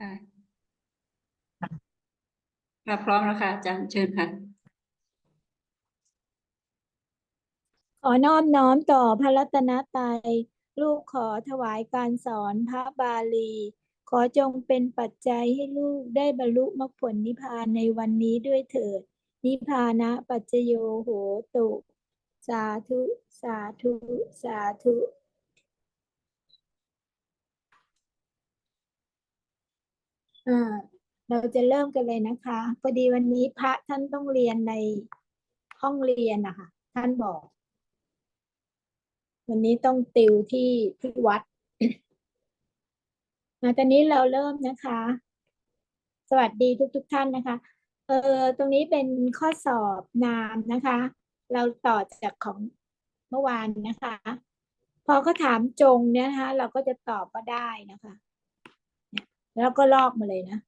ค่ะค่ะพร้อมแล้วค่ะอาจารย์เชิญค่ะ ขอนอบน้อมต่อพระรัตนตรัยลูกขอถวายการสอนพระบาลี ขอจงเป็นปัจจัยให้ลูกได้บรรลุมรรคผลนิพพานในวันนี้ด้วยเถิด นิพพานะปัจจโยโหตุ สาธุ สาธุ สาธุ อ่า เราจะเริ่มกันเลยนะคะ พอดีวันนี้พระท่านต้องเรียนในห้องเรียนนะคะท่านบอก วันนี้ต้องติวที่ที่วัดมาตอนนี้เราเริ่มนะคะ สวัสดีทุกทุกๆท่านนะคะ เออตรงนี้เป็นข้อสอบนามนะคะ เราต่อจากของเมื่อวานนะคะ พอเขาถามจงเนี่ยนะคะ เราก็จะตอบก็ได้นะคะ แล้วก็ลอกมาเลยนะ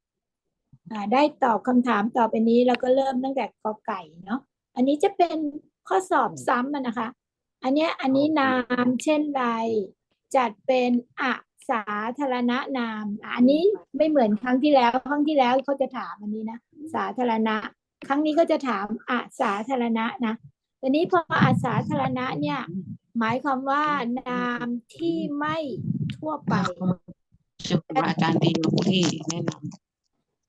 อ่าได้ตอบคำถามต่อไปนี้เราก็เริ่มตั้งแต่กอไก่เนาะอันนี้จะเป็นข้อสอบซ้ำนะคะ อันนี้อันนี้นามเช่นไร จัดเป็นอะสาธารณนาม อันนี้ไม่เหมือนครั้งที่แล้วครั้งที่แล้วเขาจะถามอันนี้นะสาธารณะ ครั้งนี้ก็จะถามอะสาธารณะนะทีนี้พออะสาธารณะเนี่ย หมายความว่านามที่ไม่ทั่วไป เชื่อครูอาจารย์ดีที่แนะน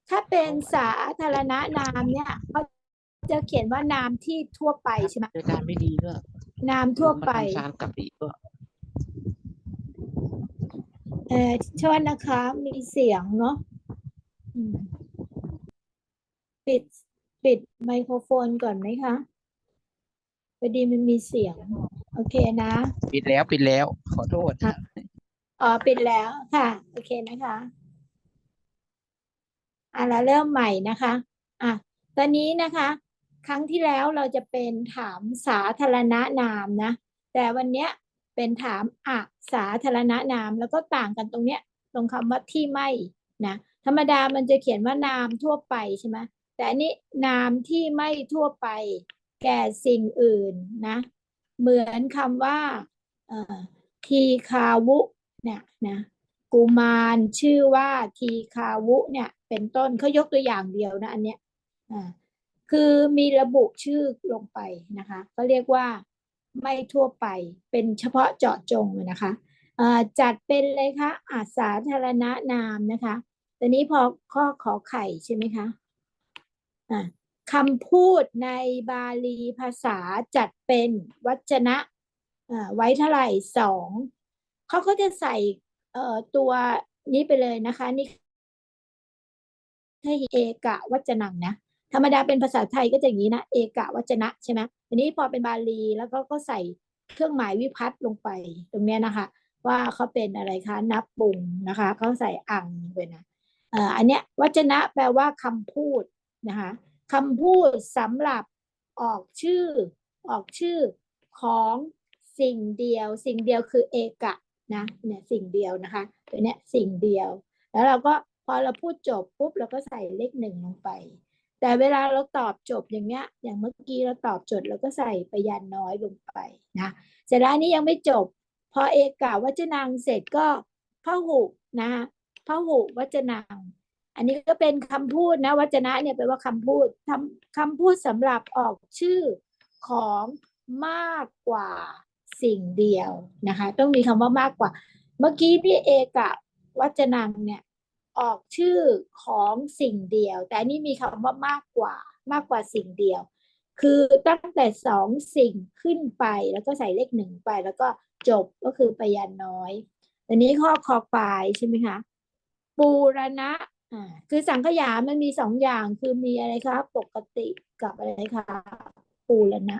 ถ้าเป็นสาธารณนามเนี่ยเขาจะเขียนว่านามที่ทั่วไปใช่ไหมำอาจารย์ไม่ดีด้วยนามทั่วไปมาทำสารกับปีด้วยเออโทษนะคะ มีเสียงเนาะอืมปิดปิดไมโครโฟนก่อนไหมคะพอดีมันมีเสียง โอเคนะ ปิดแล้วปิดแล้ว ขอโทษ อ๋อปิดแล้วค่ะ โอเคนะคะอะเราเริ่มใหม่นะคะอะตอนนี้นะคะ ครั้งที่แล้วเราจะเป็นถามสาธารณนามนะ แต่วันเนี้ยเป็นถามอะสาธารณนามแล้วก็ต่างกันตรงเนี้ยตรงคำว่าที่ไม่นะธรรมดามันจะเขียนว่านามทั่วไปใช่ไหมแต่อันนี้นามที่ไม่ทั่วไป แก่สิ่งอื่นนะ เหมือนคำว่าเอ่อทีคาวุ เนี่ยนะกุมารชื่อว่าทีคาวุเนี่ยเป็นต้นเขายกตัวอย่างเดียวนะอันเนี้ยอ่าคือมีระบุชื่อลงไปนะคะก็เรียกว่าไม่ทั่วไปเป็นเฉพาะเจาะจงนะคะจัดเป็นเลยคะอาสาธารณนามนะคะตอนนี้พอข้อขอไข่ใช่ไหมคะอ่าคำพูดในบาลีภาษาจัดเป็นวัจนะไว้เท่าไหร่สอง เขาก็จะใส่เอ่อตัวนี้ไปเลยนะคะ นี่ให้เอกะวัจนังนะธรรมดาเป็นภาษาไทยก็จะอย่างนี้นะเอกะวัจนะใช่ไหมทีนี้พอเป็นบาลีแล้วก็ก็ใส่เครื่องหมายวิพัตน์ลงไปตรงเนี้ยนะคะ ว่าเขาเป็นอะไรคะนับปรุงนะคะเขาใส่อังไปนะเอ่ออันเนี้ยวัจนะแปลว่าคำพูดนะคะคำพูดสำหรับออกชื่อออกชื่อของสิ่งเดียว สิ่งเดียวคือเอกะ นะเนี่ยสิ่งเดียวนะคะ ตัวเนี้ยสิ่งเดียว แล้วเราก็พอเราพูดจบปุ๊บเราก็ใส่เลขหนึ่งลงไป แต่เวลาเราตอบจบอย่างเงี้ย อย่างเมื่อกี้เราตอบจดเราก็ใส่พยานน้อยลงไปนะเสร็จแล้วนนี้ยังไม่จบ พอเอกาวัจนังเสร็จก็พหุนะคะพหุวัจนังอันนี้ก็เป็นคำพูดนะวัจนะเนี่ยแปลว่าคำพูดทำคำพูดสำหรับออกชื่อของมากกว่า สิ่งเดียวนะคะ ต้องมีคำว่ามากกว่า เมื่อกี้ที่เอกะวัจนังเนี่ยออกชื่อของสิ่งเดียว แต่อันนี้มีคำว่ามากกว่ามากกว่าสิ่งเดียว คือตั้งแต่สองสิ่งขึ้นไปแล้วก็ใส่เลขหนึ่งไป แล้วก็จบก็คือพยานน้อยอันนี้ข้อคอปลายใช่ไหมคะปูรณะอ่าคือสังขยามันมีสองอย่างคือมีอะไรคะปกติกับอะไรคะปูรณะ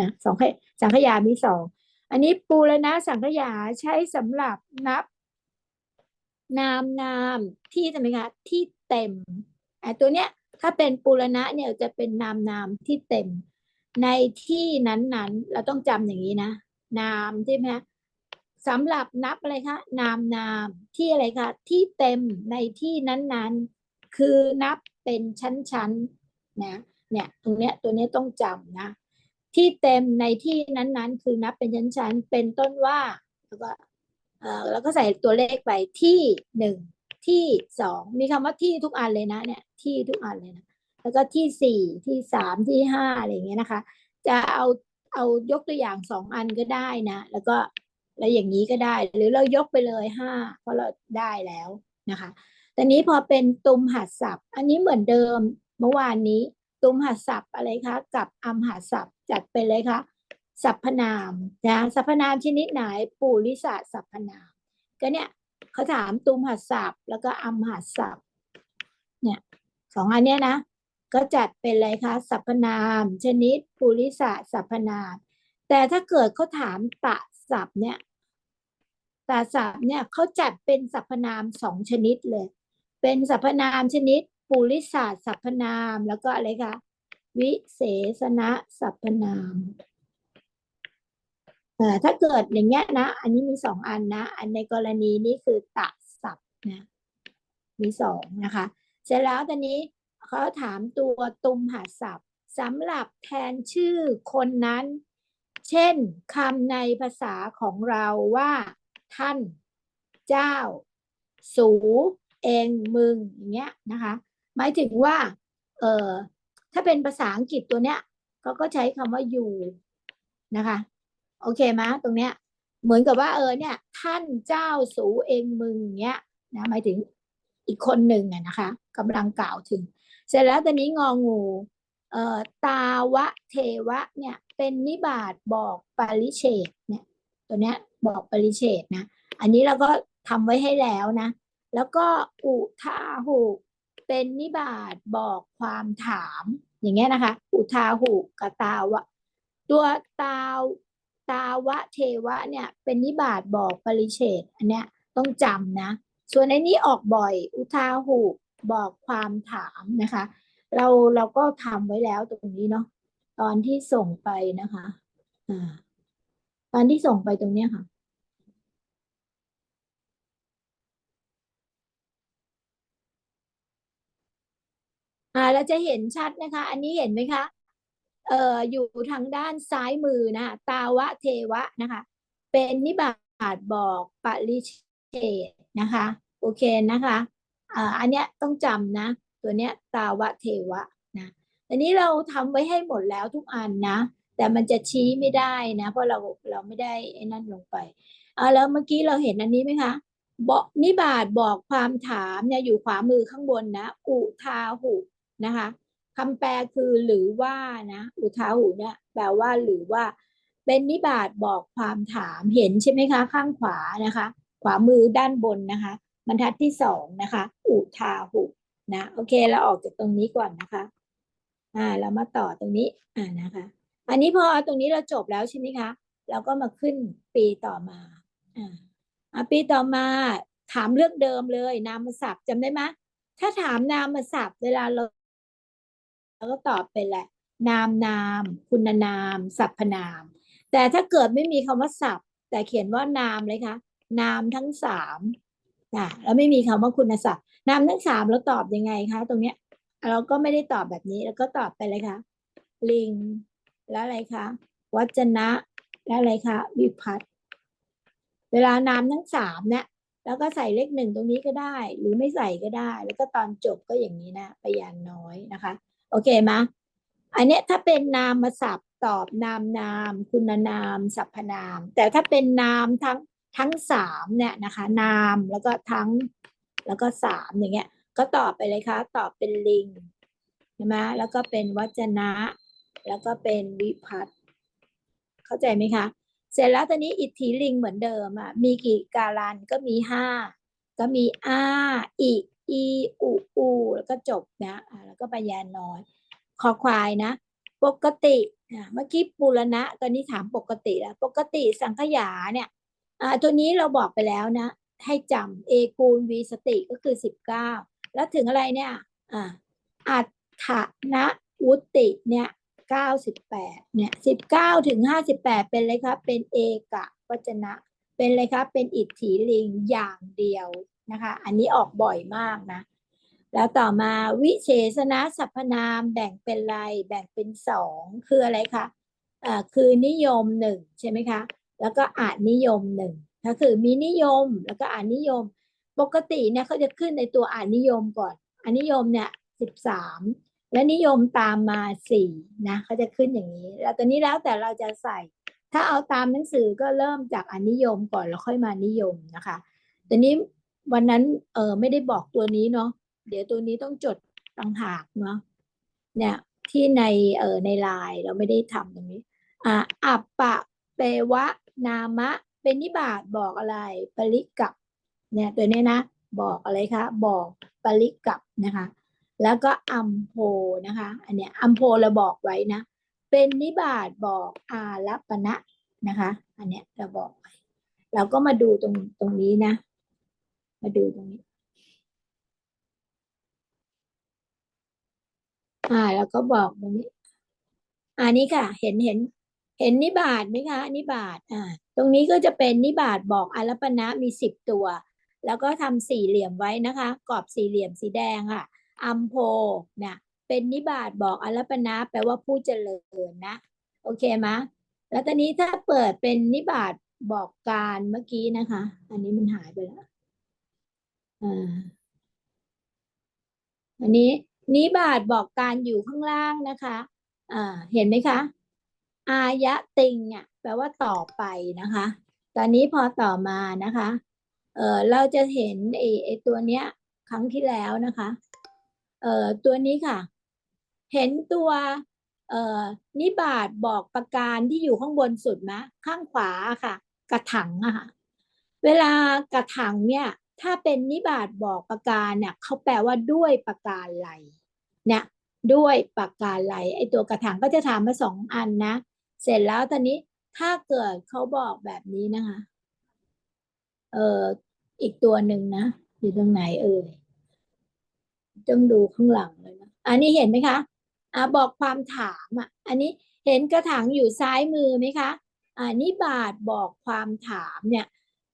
นะสองสังขยามีสอง อันนี้ปูรณะสังขยาใช้สำหรับนับ นามนามที่ทำไมคะที่เต็มไอ้ตัวเนี้ยถ้าเป็นปูรณะเนี่ยจะเป็นนามนามที่เต็ม ในที่นั้นๆ เราต้องจำอย่างนี้นะ นามใช่ไหมคะสำหรับนับอะไรคะนามนามที่อะไรคะที่เต็มในที่นั้นๆ คือนับเป็นชั้นๆนะเนี่ยตรงเนี้ยตัวเนี้ยต้องจำนะ ที่เต็มในที่นั้นๆ คือนับเป็นชั้นๆ เป็นต้นว่า แล้วก็เออแล้วก็ใส่ตัวเลขไปที่หนึ่งที่สองมีคำว่าที่ทุกอันเลยนะเนี่ยที่ทุกอันเลยนะแล้วก็ที่สี่ที่สามที่ห้าอะไรอย่างเงี้ยนะคะ จะเอาเอายกตัวอย่างสองอันก็ได้นะ แล้วก็แล้วอย่างนี้ก็ได้ หรือเรายกไปเลยห้าเพราะเราได้แล้วนะคะแต่นี้พอเป็นตุมหัดศัพท์ อันนี้เหมือนเดิมเมื่อวานนี้ ตุมหัดศัพท์อะไรคะกับอัมหัดศัพท์จัดไปเลยคะสรรพนามนะสรรพนามชนิดไหนปุริสสรรพนาม ก็เนี่ยเขาถามตุมหัดศัพท์ แล้วก็อัมหัดศัพท์เนี่ยสองอันเนี้ยนะ ก็จัดเป็นอะไรคะสรรพนาม ชนิดปุริสสรรพนาม แต่ถ้าเกิดเขาถามตะศัพท์เนี่ยตะศัพท์เนี่ยเขาจัดเป็นสรรพนามสองชนิดเลย เป็นสรรพนามชนิด ปุริศาสสรรพนาม แล้วก็อะไรคะวิเศษณสรรพนามอ่ถ้าเกิดอย่างเงี้ยนะ อันนี้มีสองอันนะ อันในกรณีนี้คือตะศัพท์นะมีสองนะคะ เสร็จแล้วตอนนี้เขาถามตัวตุมหาศัพท์สำหรับแทนชื่อคนนั้น เช่นคำในภาษาของเราว่า ท่าน เจ้า สู เองมึงอย่างเงี้ยนะคะ หมายถึงว่า เออถ้าเป็นภาษาอังกฤษตัวเนี้ยเขาก็ใช้คำว่า you นะคะ โอเคไหมตรงเนี้ย เหมือนกับว่าเออเนี่ย ท่านเจ้าสูเองมึงเงี้ยนะหมายถึงอีกคนหนึ่งอะนะคะกำลังกล่าวถึง เสร็จแล้วตอนนี้งองูเอ่อตาวะเทวะเนี่ยเป็นนิบาตบอกปริเฉดเนี่ยตัวเนี้ยบอกปริเฉดนะ อันนี้เราก็ทำไว้ให้แล้วนะ แล้วก็อุทาหุ เป็นนิบาตบอกความถาม อย่างเงี้ยนะคะ อุทาหุกตาวะ ตัวตาวตาวะเทวะเนี่ย เป็นนิบาตบอกปริเฉดอันเนี้ยต้องจำนะ ส่วนในนี้ออกบ่อย อุทาหุบอกความถามนะคะ เราเราก็ทำไว้แล้วตรงนี้เนาะตอนที่ส่งไปนะคะ อ่า ตอนที่ส่งไปตรงเนี้ยค่ะ อ่าเราจะเห็นชัดนะคะ อันนี้เห็นไหมคะ เอ่ออยู่ทางด้านซ้ายมือนะคะตาวะเทวะนะคะ เป็นนิบาตบอกปริเฉดนะคะ โอเคนะคะอ่าอันเนี้ยต้องจำนะ ตัวเนี้ยตาวะเทวะนะอันนี้เราทำไว้ให้หมดแล้วทุกอันนะ แต่มันจะชี้ไม่ได้นะ เพราะเราเราไม่ได้ไอ้นั่นลงไปอ่าแล้วเมื่อกี้เราเห็นอันนี้ไหมคะบอกนิบาตบอกความถามเนี่ยอยู่ขวามือข้างบนนะ อุทาหุ นะคะคำแปลคือหรือว่านะอุทาหุเนี่ยแปลว่าหรือว่า เป็นนิบาตบอกความถามเห็นใช่ไหมคะ ข้างขวานะคะ ขวามือด้านบนนะคะบรรทัดที่สองนะคะ อุทาหุนะ โอเคเราออกจากตรงนี้ก่อนนะคะ อ่า เรามาต่อตรงนี้ อ่านะคะ อันนี้พอตรงนี้เราจบแล้วใช่ไหมคะเราก็มาขึ้นปีต่อมาอ่าปีต่อมาถามเรื่องเดิมเลย นามศัพท์จำได้ไหมถ้าถามนามศัพท์เวลาเรา เราก็ตอบเป็นแหละ นามนาม คุณนาม สรรพนาม แต่ถ้าเกิดไม่มีคำว่าศัพท์ แต่เขียนว่านามเลยคะนามทั้งสามอะแล้วไม่มีคำว่าคุณศัพท์ นามทั้งสามเราตอบยังไงคะ ตรงเนี้ย เราก็ไม่ได้ตอบแบบนี้ แล้วก็ตอบไปเลยค่ะลิง แล้วอะไรคะวัจนะ และอะไรคะวิพัตน์เวลานามทั้งสามเนี่ยแล้วก็ใส่เลขหนึ่งตรงนี้ก็ได้ หรือไม่ใส่ก็ได้ แล้วก็ตอนจบก็อย่างนี้นะพยานน้อยนะคะ โอเคไหมอันเนี้ยถ้าเป็นนามมาศัพท์ตอบนามนาม คุณนามสรรพนาม แต่ถ้าเป็นนามทั้งทั้งสามเนี่ยนะคะ นามแล้วก็ทั้งแล้วก็สามอย่างเงี้ย ก็ตอบไปเลยค่ะตอบเป็นลิงใช่ไหมแล้วก็เป็นวัจนะ แล้วก็เป็นวิพัตเข้าใจไหมคะ เสร็จแล้วตอนนี้อิทธิลิงเหมือนเดิมอะมีกี่การันก็มีห้าก็มีอาอิ อีอุอูแล้วก็จบนะอ่าแล้วก็พยานน้อยคอควายนะ ปกติอ่าเมื่อกี้ปุรณะตอนนี้ถามปกติแล้วปกติสังขยาเนี่ยอ่าตัวนี้เราบอกไปแล้วนะ ให้จำ a คูณ v สติก็คือสิบเก้าแล้วถึงอะไรเนี่ยอ่าอัฏฐนะวุติเนี่ยเก้าสิบแปดเนี่ยสิบเก้าถึงห้าสิบแปดเป็นเลยครับเป็นเอกะวจนะ เป็นเลยครับเป็นอิทธิลิงอย่างเดียว นะคะ อันนี้ออกบ่อยมากนะ แล้วต่อมาวิเศษณสรรพนามแบ่งเป็นไรแบ่งเป็นสองคืออะไรคะอ่าคือนิยมหนึ่งใช่ไหมคะ แล้วก็อานิยมหนึ่งก็คือมีนิยมแล้วก็อานิยม ปกติเนี่ยเขาจะขึ้นในตัวอานิยมก่อนอานิยมเนี่ยสิบสามและนิยมตามมาสี่นะเขาจะขึ้นอย่างนี้ แล้วตอนนี้แล้วแต่เราจะใส่ ถ้าเอาตามหนังสือก็เริ่มจากอานิยมก่อนแล้วค่อยมานิยมนะคะตอนนี้ วันนั้นเออไม่ได้บอกตัวนี้เนาะเดี๋ยวตัวนี้ต้องจดต่างหากเนาะเนี่ยที่ในเออในไลน์เราไม่ได้ทำตรงนี้อะอัปปะเปวะ นามะ เป็นนิบาตบอกอะไร ปริกับเนี่ยตัวนี้นะ บอกอะไรคะบอกปริกับนะคะ แล้วก็อัมโพนะคะ อันเนี้ยอัมโพเราบอกไว้นะ เป็นนิบาตบอกอารัปณะนะคะ อันเนี้ยเราบอกไว้เราก็มาดูตรงตรงนี้นะ มาดูตรงนี้ อ่า แล้วก็บอกตรงนี้ อันนี้ค่ะ เห็นเห็น เห็นนิบาตไหมคะนิบาตอ่า ตรงนี้ก็จะเป็นนิบาตบอกอรัปปณะมีสิบตัว แล้วก็ทำสี่เหลี่ยมไว้นะคะกรอบสี่เหลี่ยมสีแดงค่ะอัมโพเนี่ยเป็นนิบาตบอกอรัปปณะแปลว่าผู้เจริญนะ โอเคไหมะแล้วตอนนี้ถ้าเปิดเป็นนิบาตบอกการเมื่อกี้นะคะ อันนี้มันหายไปแล้ว อ่าอันนี้นิบาตบอกการอยู่ข้างล่างนะคะ อ่า เห็นไหมคะ อายะติงอะแปลว่าต่อไปนะคะ ตอนนี้พอต่อมานะคะ เออเราจะเห็นไอ้ไอ้ตัวเนี้ย ครั้งที่แล้วนะคะ เออตัวนี้ค่ะ เห็นตัวเออนิบาตบอกประการที่อยู่ข้างบนสุดไหมข้างขวาค่ะ กระถังอะค่ะ เวลากระถังเนี่ย ถ้าเป็นนิบาตบอกประการเนี่ยเขาแปลว่าด้วยประการอะไรเนี่ยด้วยประการอะไรไอตัวกระถางก็จะถามมาสองอันนะ เสร็จแล้วตอนนี้ถ้าเกิดเขาบอกแบบนี้นะคะเอ่ออีกตัวหนึ่งนะ อยู่ตรงไหนเอ่ยต้องดูข้างหลังเลยนะอันนี้เห็นไหมคะอ่าบอกความถามอะ อันนี้เห็นกระถางอยู่ซ้ายมือไหมคะอ่านี่บาทบอกความถามเนี่ย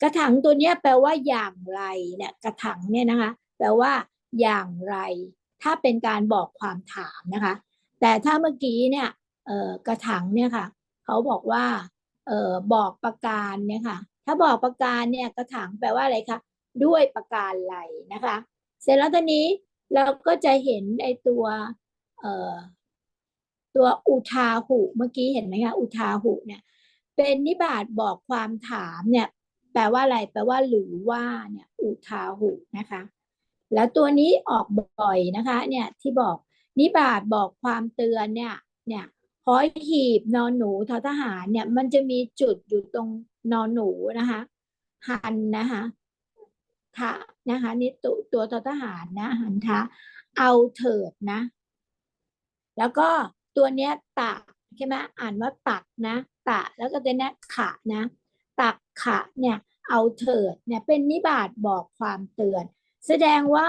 กระถางตัวเนี้ยแปลว่าอย่างไรเนี่ยกระถางเนี่ยนะคะ แปลว่าอย่างไร ถ้าเป็นการบอกความถามนะคะ แต่ถ้าเมื่อกี้เนี่ยกระถางเนี่ยค่ะเขาบอกว่าออบอกประการเนี่ยค่ะ ถ้าบอกประการเนี่ยกระถางแปลว่าอะไรคะด้วยประการไรนะคะ เสร็จแล้วตอนนี้เราก็จะเห็นไอตัวตัวอุทาหุเมื่อกี้เห็นไหมคะอุทาหุเนี่ย เป็นนิบาตบอกความถามเนี่ย แปลว่าอะไร แปลว่าหรือว่าเนี่ยอุทาหุนะคะ แล้วตัวนี้ออกบ่อยนะคะ เนี่ยที่บอกนิบาตบอกความเตือนเนี่ย เนี่ยหอยหีบนอนหนูทอทหารเนี่ย มันจะมีจุดอยู่ตรงนอนหนูนะคะ หันนะคะทะนะคะนี่ตัวตัวทอทหารนะหันทะเอาเถิดนะ แล้วก็ตัวเนี้ยตะใช่ไหมอ่านว่าตักนะ ตะแล้วก็ตัวเนี้ยขะนะ ตักขะเนี่ยเอาเถิดเนี่ยเป็นนิบาตบอกความเตือน แสดงว่า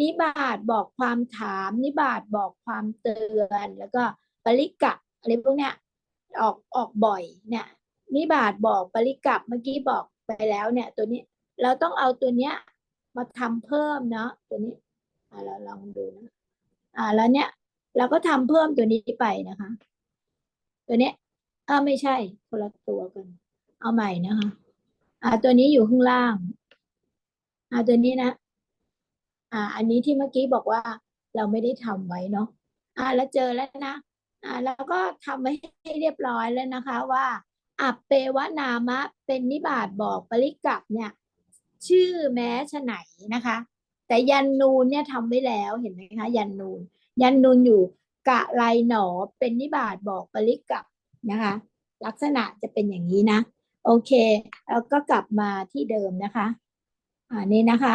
นิบาตบอกความถาม นิบาตบอกความเตือน แล้วก็ปริกะอะไรพวกเนี้ยออกออกบ่อยเนี่ยนิบาตบอกปริกับเมื่อกี้บอกไปแล้วเนี่ยตัวนี้เราต้องเอาตัวเนี้ยมาทำเพิ่มเนาะตัวนี้อ่าเราลองดูนะอ่าแล้วเนี่ยเราก็ทำเพิ่มตัวนี้ไปนะคะ ตัวเนี้ยอ่าไม่ใช่คนละตัวกัน เอาใหม่นะคะ อ่า ตัวนี้อยู่ข้างล่าง อ่า ตัวนี้นะ อ่า อันนี้ที่เมื่อกี้บอกว่าเราไม่ได้ทำไว้เนาะ อ่า แล้วเจอแล้วนะ อ่า แล้วก็ทำไว้ให้เรียบร้อยแล้วนะคะ ว่า อัปเปวนามะ เป็นนิบาตบอกปริกับเนี่ย ชื่อแม้ฉะไหนนะคะ แต่ยันนูนเนี่ยทำไว้แล้วเห็นไหมคะ ยันนูน ยันนูนอยู่กะไรหนอเป็นนิบาตบอกปริกับนะคะ ลักษณะจะเป็นอย่างนี้นะ โอเค แล้วก็กลับมาที่เดิมนะคะอ่านี่นะคะ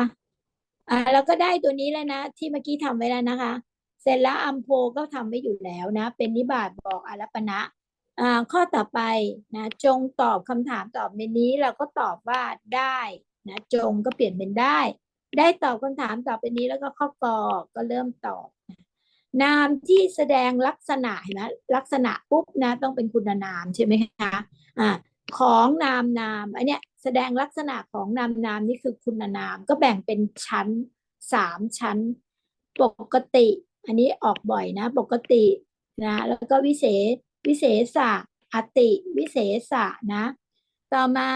อ่าแล้วก็ได้ตัวนี้แล้วนะ ที่เมื่อกี้ทำไว้แล้วนะคะ เสร็จแล้วอัมโพก็ทำไว้อยู่แล้วนะ เป็นนิบาตบอกอารัปณะอ่าข้อต่อไปนะ จงตอบคำถามตอบในนี้เราก็ตอบว่าได้นะจงก็เปลี่ยนเป็นได้ ได้ตอบคำถามตอบไปนี้แล้วก็ข้อกอก็เริ่มตอบนะนามที่แสดงลักษณะเห็นไหมลักษณะปุ๊บนะต้องเป็นคุณนามใช่ไหมคะอ่า ของนามนามอันเนี้ยแสดงลักษณะของนามนามนี่คือคุณนาม ก็แบ่งเป็นชั้นสามชั้น ปกติ อันนี้ออกบ่อยนะ ปกตินะแล้วก็วิเศษวิเศษะอติวิเศษะนะ ต่อมา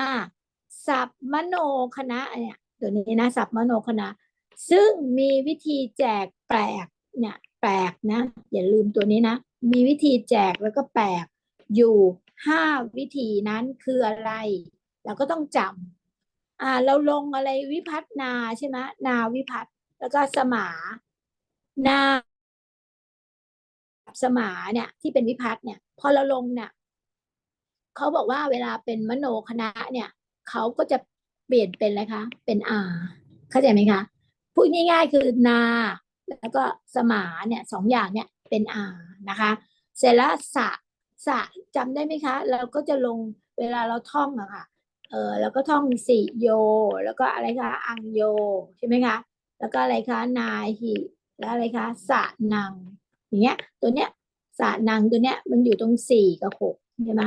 สับมโนคณะเนี่ยตัวนี้นะศัพมโนคณะ ซึ่งมีวิธีแจกแปลกเนี่ยแปลกนะ อย่าลืมตัวนี้นะ มีวิธีแจกแล้วก็แปลกอยู่ ห้าวิธีนั้นคืออะไร เราก็ต้องจำอ่า เราลงอะไรวิพัฒนาใช่ไหมนาวิพัฒน์แล้วก็สมานาสมาเนี่ยที่เป็นวิพัฒน์เนี่ย พอเราลงเนี่ยเขาบอกว่าเวลาเป็นมโนคณะเนี่ยเขาก็จะเปลี่ยนเป็นอะไรคะเป็นอาเข้าใจไหมคะพูดง่ายๆคือนา แล้วก็สมาเนี่ยสองอย่างเนี่ยเป็นอานะคะ เสร็จแล้วสะ สะจำได้ไหมคะ เราก็จะลงเวลาเราท่องอะค่ะ เออแล้วก็ท่องสิโย แล้วก็อะไรคะ อังโย ใช่ไหมคะ แล้วก็อะไรคะนาหิแล้วอะไรคะสะนัง อย่างเงี้ย ตัวเนี้ยสะนังตัวเนี้ยมันอยู่ตรงสี่กับหกใช่ไหม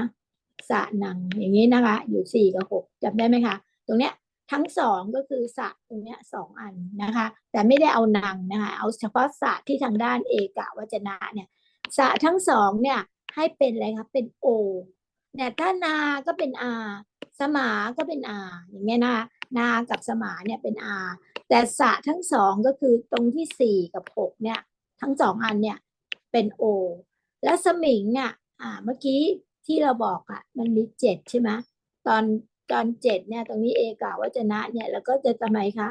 สะนังอย่างนี้นะคะ อยู่สี่กับหกจำได้ไหมคะตรงเนี้ยทั้งสองก็คือสะตรงเนี้ยสองอันนะคะ แต่ไม่ได้เอานังนะคะ เอาเฉพาะสะที่ทางด้านเอกวจนะเนี่ยสะทั้งสองเนี่ย ให้เป็นอะไรคะเป็นโอเนี่ยถ้านาก็เป็นอาสมาก็เป็นอาอย่างเงี้ยนะนากับสมาเนี่ยเป็นอาแต่สะทั้งสองก็คือตรงที่สี่กับหกเนี่ย ทั้งสองอันเนี่ยเป็นโอแล้วสมิงอะอ่าเมื่อกี้ที่เราบอกอะมันมีเจ็ดใช่ไหมตอนตอนเจ็ดเนี่ยตรงนี้เอกาวัจนะเนี่ยแล้วก็จะทำไมคะ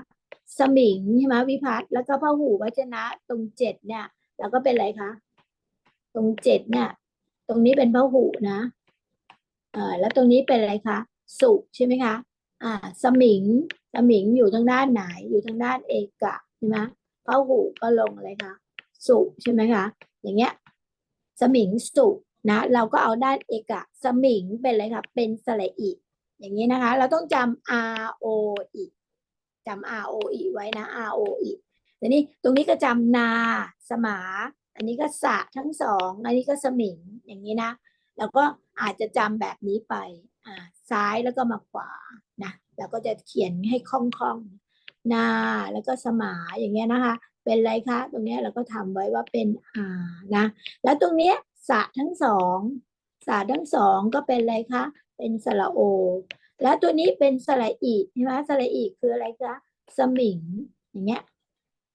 สมิงใช่ไหมวิพัฒน์แล้วก็พหูวัจนะตรงเจ็ดเนี่ย แล้วก็เป็นอะไรคะตรงเจ็ดเนี่ย ตรงนี้เป็นพหูนะอ่อแล้วตรงนี้เป็นอะไรคะสุใช่ไหมคะอ่าสมิงสมิงอยู่ทางด้านไหน อยู่ทางด้านเอกะใช่ไหมพหูก็ลงอะไรคะสุใช่ไหมคะอย่างเงี้ยสมิงสุนะ เราก็เอาด้านเอกะ สมิงเป็นอะไรคะเป็นสระอีอย่างนี้นะคะ เราต้องจำ R O E จำ R O E ไว้นะ R O E ทีนี้ตรงนี้ก็จำนา สมาอันนี้ก็สะทั้งสองอันนี้ก็สมิงอย่างนี้นะแล้วก็อาจจะจำแบบนี้ไปอ่าซ้ายแล้วก็มาขวานะแล้วก็จะเขียนให้คล่องๆนาแล้วก็สมาอย่างเงี้ยนะคะ เป็นไรคะ ตรงเนี้ยเราก็ทำไว้ว่าเป็นอานะแล้วตรงเนี้ยสะทั้งสองสะทั้งสองก็เป็นไรคะ เป็นสระโอ แล้วตัวนี้เป็นสระอีใช่ไหมสระอีคืออะไรคะสมิงอย่างเงี้ย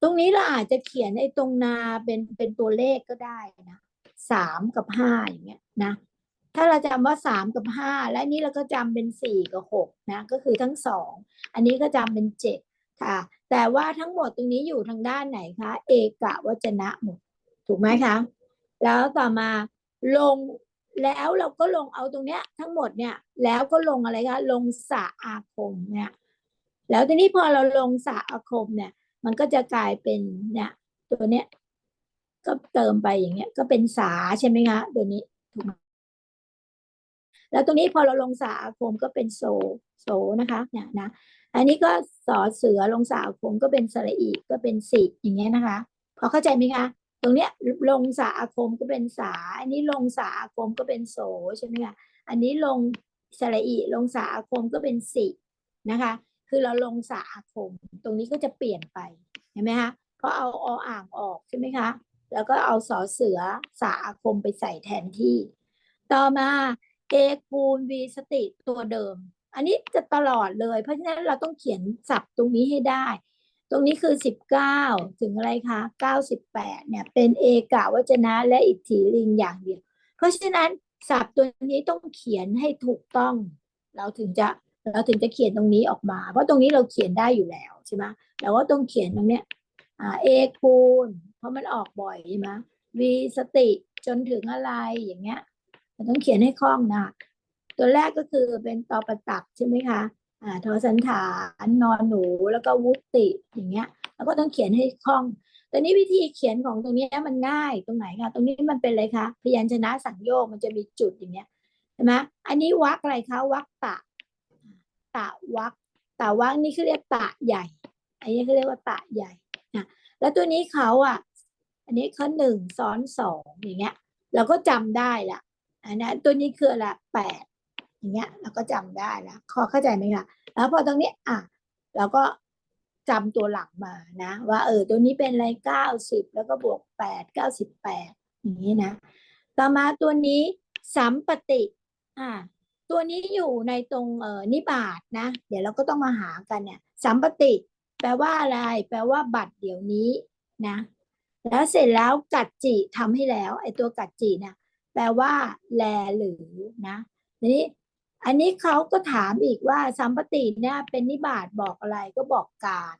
ตรงนี้เราอาจจะเขียนไอ้ตรงนาเป็นเป็นตัวเลขก็ได้นะสามกับห้าอย่างเงี้ยนะ ถ้าเราจำว่าสามกับห้าและนี้เราก็จำเป็นสี่กับหกนะ ก็คือทั้งสองอันนี้ก็จำเป็นเจ็ดค่ะ แต่ว่าทั้งหมดตรงนี้อยู่ทางด้านไหนคะ เอกวจนะหมด ถูกไหมคะ แล้วต่อมาลงแล้วเราก็ลงเอาตรงเนี้ย ทั้งหมดเนี่ยแล้วก็ลงอะไรคะลงสระอาคมเนี่ยแล้วทีนี้พอเราลงสระอาคมเนี่ย มันก็จะกลายเป็นเนี่ยตัวเนี้ยก็เติมไปอย่างเงี้ย ก็เป็นสาใช่ไหมคะตัวนี้ถูกไหมแล้วตรงนี้พอเราลงสระอาคมก็เป็นโซโซนะคะเนี่ยนะอันนี้ก็สอเสือลงสาอาคมก็เป็นสระอีก็เป็นสิอย่างเงี้ยนะคะ พอเข้าใจไหมคะตรงเนี้ยลงสาอาคมก็เป็นสา อันนี้ลงสาอาคมก็เป็นโสใช่ไหมคะอันนี้ลงสระอีลงสาอาคมก็เป็นสินะคะ คือเราลงสาอาคม ตรงนี้ก็จะเปลี่ยนไปเห็นไหมคะเพราะเอาออ่างออกใช่ไหมคะแล้วก็เอาสอเสือสาอาคมไปใส่แทนที่ ต่อมาเอคูณวีสติตัวเดิม อันนี้จะตลอดเลย เพราะฉะนั้นเราต้องเขียนศัพท์ตรงนี้ให้ได้ ตรงนี้คือสิบเก้าถึงอะไรคะเก้าสิบแปดเนี่ยเป็นเอกาวจนะและอิทธิลิงอย่างเดียว เพราะฉะนั้นศัพท์ตัวนี้ต้องเขียนให้ถูกต้อง เราถึงจะ เราถึงจะเขียนตรงนี้ออกมา เพราะตรงนี้เราเขียนได้อยู่แล้วใช่ไหมเราก็ต้องเขียนตรงเนี้ยเอคูณ เพราะมันออกบ่อยใช่ไหมวีสติจนถึงอะไรอย่างเงี้ยเราต้องเขียนให้คล่องนะตัวแรกก็คือเป็นตอประตักใช่ไหมคะอ่าทอสันฐานนอนหนูแล้วก็วุติอย่างเงี้ย แล้วก็ต้องเขียนให้คล่องแต่นี้วิธีเขียนของตรงเนี้ยมันง่ายตรงไหนคะตรงนี้มันเป็นอะไรคะพยัญชนะสังโยกมันจะมีจุดอย่างเงี้ยใช่ไหมอันนี้วักอะไรคะวักตะ ตะวักตะวักนี่คือเรียกตะใหญ่ อันนี้เขาเรียกว่าตะใหญ่นะแล้วตัวนี้เขาอะ อันนี้เขาหนึ่งซ้อนสองอย่างเงี้ย เราก็จำได้ละอันนี้ตัวนี้คืออะแปดอย่างเงี้ย เราก็จำได้ล้วพอเข้าใจไหมคะแล้วพอตรงนี้อะเราก็จำตัวหลังมานะ ว่าเออตัวนี้เป็นอะไรเก้าสิบแล้วก็บวกแปดเก้าสิบแปดอย่างนี้นะ ต่อมาตัวนี้สัมปติ อ่า ตัวนี้อยู่ในตรงเอ่อนิบาตนะ เดี๋ยวเราก็ต้องมาหากันเนี่ยสัมปติ แปลว่าอะไร แปลว่าบัตรเดี๋ยวนี้นะ แล้วเสร็จแล้วกัดจิทำให้แล้วไอ้ตัวกัดจิเนี่ยแปลว่า แลหรือนะทีนี้อันนี้เขาก็ถามอีกว่าสัมปติเนี่ยเป็นนิบาตบอกอะไรก็บอกการ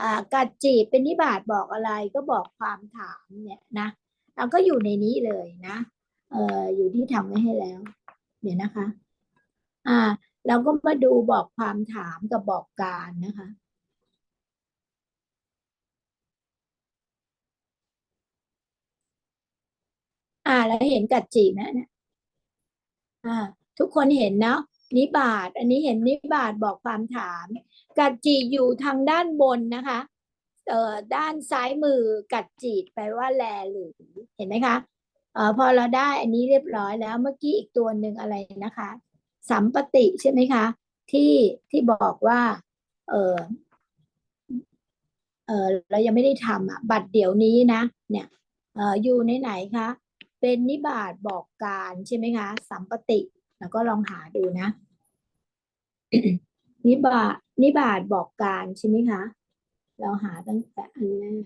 อ่ากัดจิเป็นนิบาตบอกอะไรก็บอกความถามเนี่ยนะเราก็อยู่ในนี้เลยนะเอออยู่ที่ทำไว้ให้แล้ว เดี๋ยวนะคะ อ่าเราก็มาดูบอกความถามกับบอกการนะคะ อ่าแล้วเห็นกัจจิไหมเนี่ยอ่า ทุกคนเห็นเนาะนิบาตอันนี้เห็นนิบาตบอกความถาม กัจจิอยู่ทางด้านบนนะคะเอ่อด้านซ้ายมือกัจจิแปลว่าแลหรือเห็นไหมคะเอ่อพอเราได้อันนี้เรียบร้อยแล้วเมื่อกี้อีกตัวหนึ่งอะไรนะคะ สัมปติใช่ไหมคะ ที่ที่บอกว่า เออเออเรายังไม่ได้ทำอะ บัตรเดี๋ยวนี้นะ เนี่ยเอออยู่ในไหนคะ เป็นนิบาตบอกการใช่ไหมคะ สัมปติ แล้วก็ลองหาดูนะ นิบาตนิบาตบอกการใช่ไหมคะ เราหาตั้งแต่อันแรก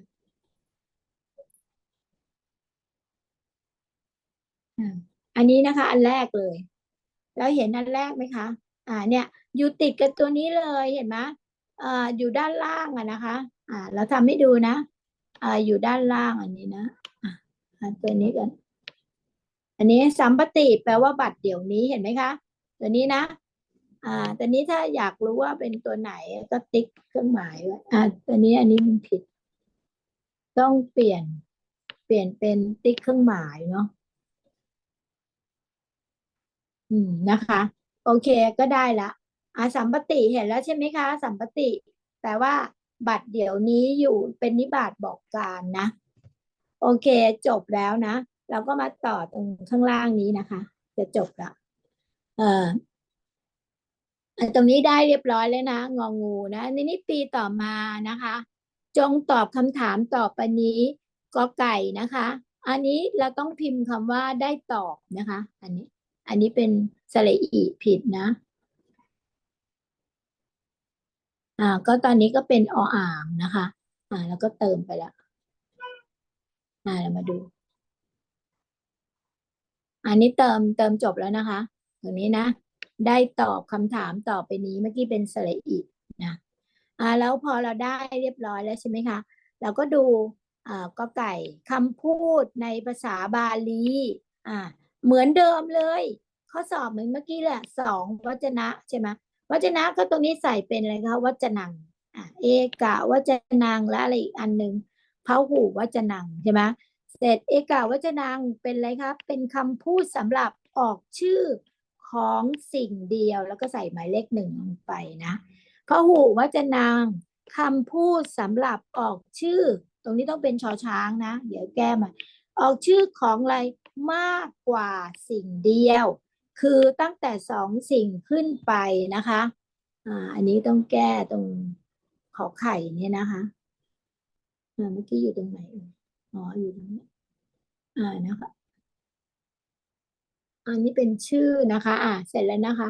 อ่าอันนี้นะคะ อันแรกเลย แล้วเห็นอันแรกไหมคะ อ่าเนี่ยอยู่ติดกับตัวนี้เลยเห็นไหมอ่าอยู่ด้านล่างอะนะคะ อ่าเราทำให้ดูนะ อ่าอยู่ด้านล่างอันนี้นะอะอ่าตัวนี้กันอันนี้สัมปติแปลว่าบัตรเดี๋ยวนี้เห็นไหมคะ ตัวนี้นะอ่าตัวนี้ถ้าอยากรู้ว่าเป็นตัวไหนก็ติ๊กเครื่องหมายไว้อ่าตัวนี้อันนี้มันผิด ต้องเปลี่ยน เปลี่ยนเป็นติ๊กเครื่องหมายเนาะ อืมนะคะ โอเคก็ได้ละอาสัมปติเห็นแล้วใช่ไหมคะ สัมปติแปลว่าบัตรเดี๋ยวนี้อยู่เป็นนิบาตบอกการนะ โอเคจบแล้วนะ เราก็มาต่อตรงข้างล่างนี้นะคะ จะจบละเอออันตรงนี้ได้เรียบร้อยแล้วนะงองูนะอันนี้ปีต่อมานะคะ จงตอบคำถามต่อไปนี้กอไก่นะคะ อันนี้เราต้องพิมพ์คำว่าได้ตอบนะคะ อันนี้ อันนี้เป็นสระอีผิดนะ อ่า ก็ตอนนี้ก็เป็นออ่างนะคะ อ่า แล้วก็เติมไปล้วอ่าเรามาดู อันนี้เติมเติมจบแล้วนะคะ ตรงนี้นะ ได้ตอบคำถามต่อไปนี้เมื่อกี้เป็นสระอีนะอ่าแล้วพอเราได้เรียบร้อยแล้วใช่ไหมคะ เราก็ดูอ่าก็ไก่คำพูดในภาษาบาลีอ่า เหมือนเดิมเลย ข้อสอบเหมือนเมื่อกี้แหละสองวจนะใช่ไหมวจนะก็ตรงนี้ใส่เป็นอะไรคะวจนังอ่าเอกะวจนังและอะไรอีกอันหนึ่งพหูวจนังใช่ไหมเสร็จเอกะวจนังเป็นอะไรครับเป็นคำพูดสำหรับออกชื่อของสิ่งเดียวแล้วก็ใส่หมายเลขหนึ่งลงไปนะพหูวจนังคำพูดสำหรับออกชื่อ ตรงนี้ต้องเป็นชอช้างนะ เดี๋ยวแก้มา ออกชื่อของอะไร มากกว่าสิ่งเดียว คือตั้งแต่สองสิ่งขึ้นไปนะคะอ่าอันนี้ต้องแก้ตรงขอไข่เนี่ยนะคะอ่าเมื่อกี้อยู่ตรงไหนอ๋ออยู่ตรงนี้อ่านะคะอันนี้เป็นชื่อนะคะ อ่าเสร็จแล้วนะคะ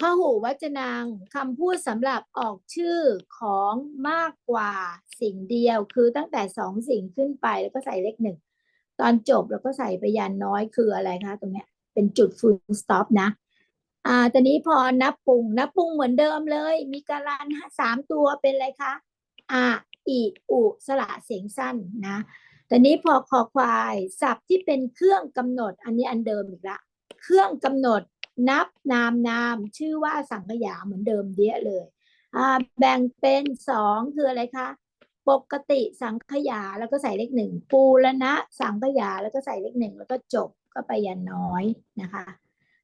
พหูวจนังคำพูดสำหรับออกชื่อของมากกว่าสิ่งเดียว คือตั้งแต่สองสิ่งขึ้นไปแล้วก็ใส่เลขหนึ่ง ตอนจบแล้วก็ใส่ไปยันน้อยคืออะไรคะตรงเนี้ยเป็นจุด full stop นะ อ่าตอนนี้พอนับปรุงนับปรุงเหมือนเดิมเลย มีการันสามตัวเป็นอะไรคะอ่าอีอุสระเสียงสั้นนะตอนนี้พอคอควายศัพท์ที่เป็นเครื่องกำหนดอันนี้อันเดิมอีกละ เครื่องกำหนดนับนามนามชื่อว่าสังขยาเหมือนเดิมเดียเลยอ่าแบ่งเป็นสองคืออะไรคะ ปกติสังขยาแล้วก็ใส่เลขหนึ่งปูรณะสังขยาแล้วก็ใส่เลขหนึ่งแล้วก็จบก็ไปยันน้อยนะคะ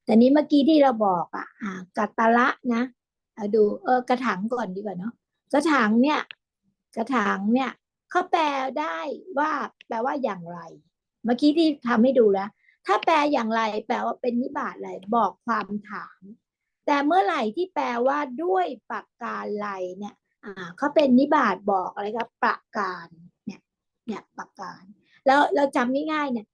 แต่นี้เมื่อกี้ที่เราบอกอะอ่ากัตตละนะเอาดูเออกระถางก่อนดีกว่าเนาะกระถางเนี่ย กระถางเนี่ยเขาแปลได้ว่าแปลว่าอย่างไร เมื่อกี้ที่ทำให้ดูแล้ว ถ้าแปลอย่างไร แปลว่าเป็นนิบาตอะไรบอกความถาม แต่เมื่อไหร่ที่แปลว่าด้วยปากการไรเนี่ย อ่าเขาเป็นนิบาตบอกอะไรครับประการเนี่ยเนี่ยประการ แล้วเราจำง่ายๆเนี่ย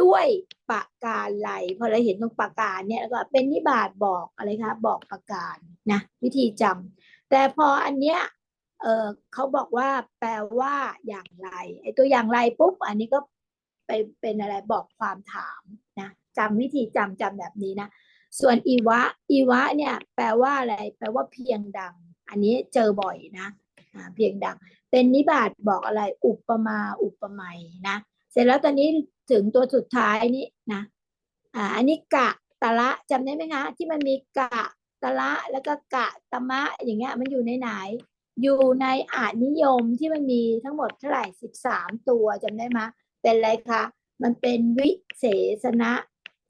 ด้วยประการใดพอเราเห็นตรงประการเนี่ยแล้วก็เป็นนิบาตบอกอะไรคะบบอกประการนะวิธีจำแต่พออันเนี้ยเออเขาบอกว่าแปลว่าอย่างไรไอ้ตัวอย่างไรปุ๊บอันนี้ก็ไปเป็นอะไรบอกความถามนะจำวิธีจำจำแบบนี้นะ ส่วนอีวะอีวะเนี่ยแปลว่าอะไร แปลว่าเพียงดัง อันนี้เจอบ่อยนะเพียงดังเป็นนิบาตบอกอะไรอุปมาอุปไมยนะ เสร็จแล้วตอนนี้ถึงตัวสุดท้ายนี้นะอ่าอันนี้กะตะละจำได้ไหมคะที่มันมีกะตะละแล้วก็กะตะมะอย่างเงี้ยมันอยู่ในไหน อยู่ในอานิยมที่มันมีทั้งหมดเท่าไหร่สิบสามตัวจำได้ไหมเป็นอะไรคะมันเป็นวิเศษณะ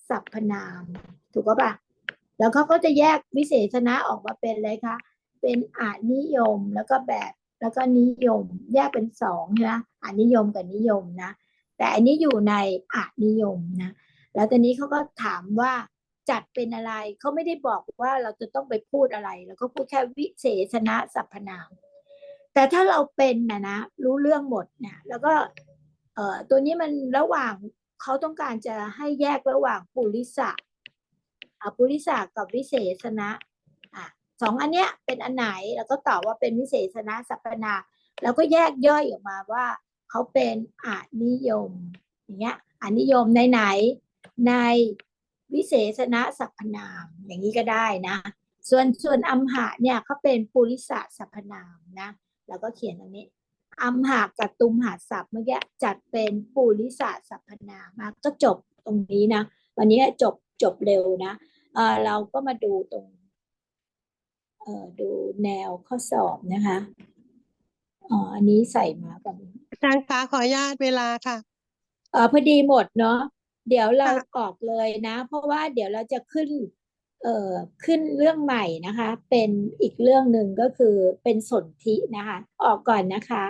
สรรพนาม ถูกปะปะแล้วเขาก็จะแยกวิเศษณะออกมาเป็นอะไรคะ เป็นอานิยมแล้วก็แบบแล้วก็นิยมแยกเป็นสองนะอานิยมกับนิยมนะ แต่อันนี้อยู่ในอานิยมนะ แล้วตอนนี้เขาก็ถามว่าจัดเป็นอะไรเขาไม่ได้บอกว่าเราจะต้องไปพูดอะไรแล้วก็พูดแค่วิเศษณะสรรพนาม แต่ถ้าเราเป็นนะนะรู้เรื่องหมดนี่ยแล้วก็เอ่อตัวนี้มันระหว่างเขาต้องการจะให้แยกระหว่างปุริสะอปุริสะกับวิเศษณะ สองอันเนี้ยเป็นอันไหนแล้วก็ตอบว่าเป็นวิเศษณะสรรพนามแล้วก็แยกย่อยออกมาว่าเขาเป็นอานิยมอย่างเงี้ยอานิยมในไหนในวิเศษณะสรรพนามอย่างนี้ก็ได้นะ ส่วนส่วนอัมหะเนี่ยเขาเป็นปุริสะสรรพนามนะแล้วก็เขียนตรงนี้อัมหากับตุมหาศัพท์เมื่อกี้จัดเป็นปุริสะสรรพนามมาก็จบตรงนี้นะ วันนี้จบจบเร็วนะเออเราก็มาดูตรง ดูแนวข้อสอบนะคะอ๋ออันนี้ใส่มากันอาจารย์คะขออนุญาตเวลาค่ะ เออพอดีหมดเนาะเดี๋ยวเราค่ะออกเลยนะ เพราะว่าเดี๋ยวเราจะขึ้น เอ่อขึ้นเรื่องใหม่นะคะ เป็นอีกเรื่องหนึ่งก็คือเป็นสนธินะคะ ออกก่อนนะคะ